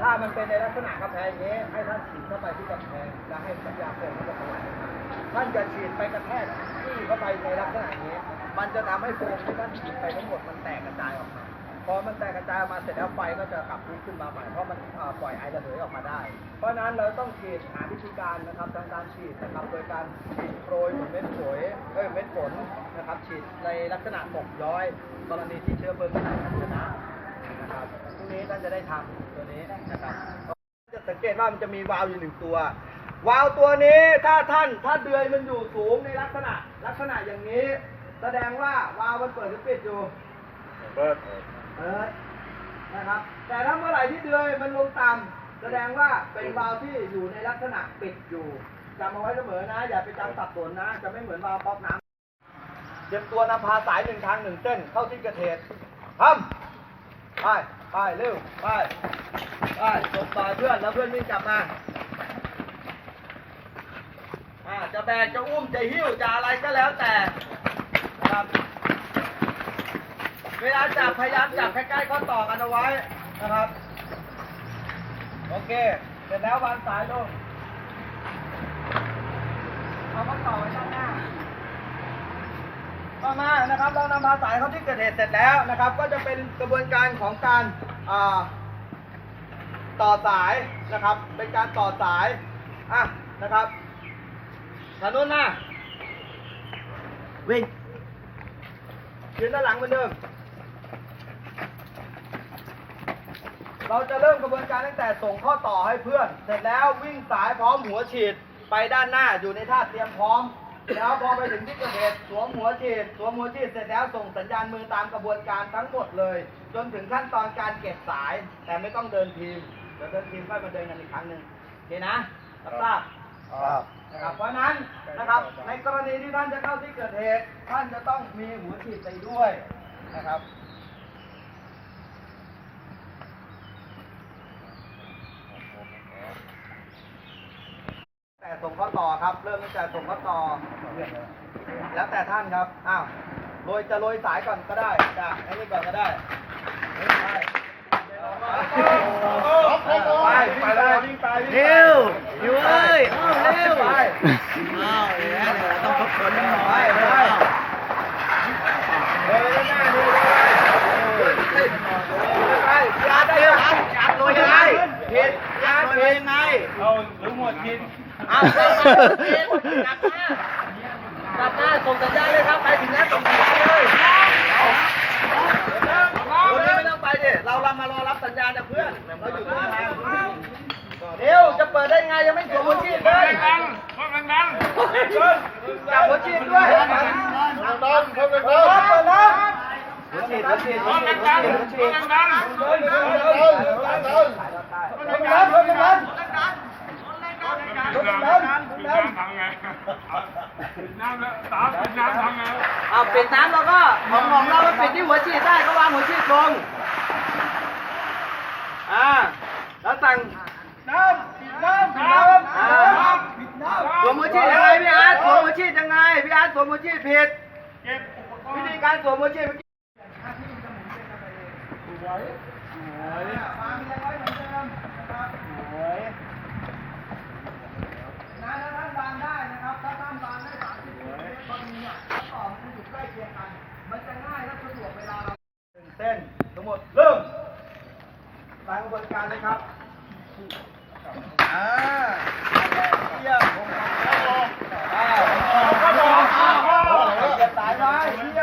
ถ้ามันเป็นในลักษณะกระแพงนี้ให้ท่านฉีดเข้าไปที่กระแพงแล้ให้สัญญาโป่งมันจะทำลาท่านจะฉีดไปกระแทกที่เข้าไปในลักษณะนี้ มันจะทำให้โฟมที่ท่านฉีดไปทั้งหมดมันแตกกระจายออกมาพอมันแตกกระจายมาเสร็จแล้วไฟก็จะกลับลุกขึ้นมาใหม่เพราะมันปล่อยไอระเหยออกมาได้ เพราะนั้นเราต้องฉีดหาวิธีการนะครับทางการฉีดนะครับโดยการฉีดโปรยเม็ดฝอยเอ้ยเม็ดฝนนะครับฉีดในลักษณะตกย้อย กรณีที่เชื้อเพลิงขนาดชนะานจะได้ทำตัวนี้นะครับจะสังเกตว่ามันจะมีวาล์วอยู่หนึ่งตัว วาล์วตัวนี้ถ้าท่านถ้าเดือยมันอยู่สูงในลักษณะ ลักษณะอย่างนี้ แสดงว่าวาล์วมันเปิดหรือปิดอยู่เปิดเปินะครับ แต่ถ้าเมื่อไหร่ที่เดือยมันลงต่ำแสดงว่าเป็นวาล์วที่อยู่ในลักษณะปิดอยู่จำเอาไว้เสมอนะ อย่าไปจำสับสนนะ จะไม่เหมือนวาล์วป๊อกน้ำเตรียมตัวนำพาสายหนึ่งทางหนึ่งเส้นเข้าที่กระเทศทำ ไปไปเร็วไปไปส่งต่อเพื่อนแล้วเพื่อนวิ่งกลับมาจะแบกจะอุ้มจะหิ้วจะอะไรก็แล้วแต่ครับ เวลาจับพยายามจับใกล้ๆข้อต่อกันเอาไว้นะครับ โอเค เสร็จแล้ววางสายลงเอาข้ต่อไว้ด้านหน้า ต่อมานะครับ เรานำพาสายเข้าที่เกิดเหตุเสร็จแล้วนะครับ ก็จะเป็นกระบวนการของการต่อสายนะครับ เป็นการต่อสายอะนะครับถนนหน้าวิ่งยืนด้านหลังเหมือนเดิม เราจะเริ่มกระบวนการตั้งแต่ส่งข้อต่อให้เพื่อน เสร็จแล้ววิ่งสายพร้อมหัวฉีดไปด้านหน้าอยู่ในท่าเตรียมพร้อม แล้วพอไปถึงที่เกิดเหตุสวมหัวฉีดสวมหัวฉีดเสร็จแล้วส่งสัญญาณมือตามกระบวนการทั้งหมดเลย จนถึงขั้นตอนการเก็บสาย แต่ไม่ต้องเดินทีมเดี๋ยวเดินทีมค่อยมาเดินกันอีกครั้งหนึ่งโอเคนะทราบนะครับเพราะนั้นนะครับในกรณีที่ท่านจะเข้าที่เกิดเหตุท่านจะต้องมีหัวฉีดไปด้วยนะครับ แต่ส่งข้อต่อครับ เริ่มตั้งแต่ส่งข้อต่อ แล้วแต่ท่านครับ อ้าวโรยจะโรยสายก่อนก็ได้จ้ะให้นี่ก่อนก็ได้ไปไปไปไปไปไปไป เลยไงเอารู้หมดกินเอาไปกลับหน้ากลับหน้าส่งสัญญาณเลยครับ ไปถึงแล้วส่งสัญญาณเลยคนนี้ไม่ต้องไปดิเราเรามารอรับสัญญาณจากเพื่อน เราอยู่ตรงทางเดี๋ยวจะเปิดได้ไงยังไม่ถึงหัวชีพเลยดังดังจับหัวชีพด้วยดังดังดังดังเปิดแล้วหัวชีพหัวชีพหัวชีพหัวชีพ ปิดน้ำแล้วก็ของของเราก็ปิดที่หัวฉีดได้ก็วางหัวฉีดลง อ่า แล้วสั่งน้ำปิดน้ำน้ำอ่าสวมหัวฉีดยังไงพี่อาร์ตสวมหัวฉีดยังไงพี่อาร์ตสวมหัวฉีดผิดวิธีการสวมหัวฉีดมื่อกี้สวยสวยวยน้เนเดิ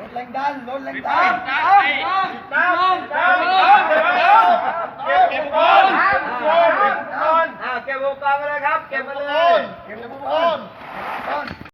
รถแรงดันรถแรงดันน้ำน้ำน้ำน้ำน้ำเก็บเก็บก่อนเก็บก่อนเก็บอุปกรณ์มาเลยครับ เก็บมาเลย เก็บอุปกรณ์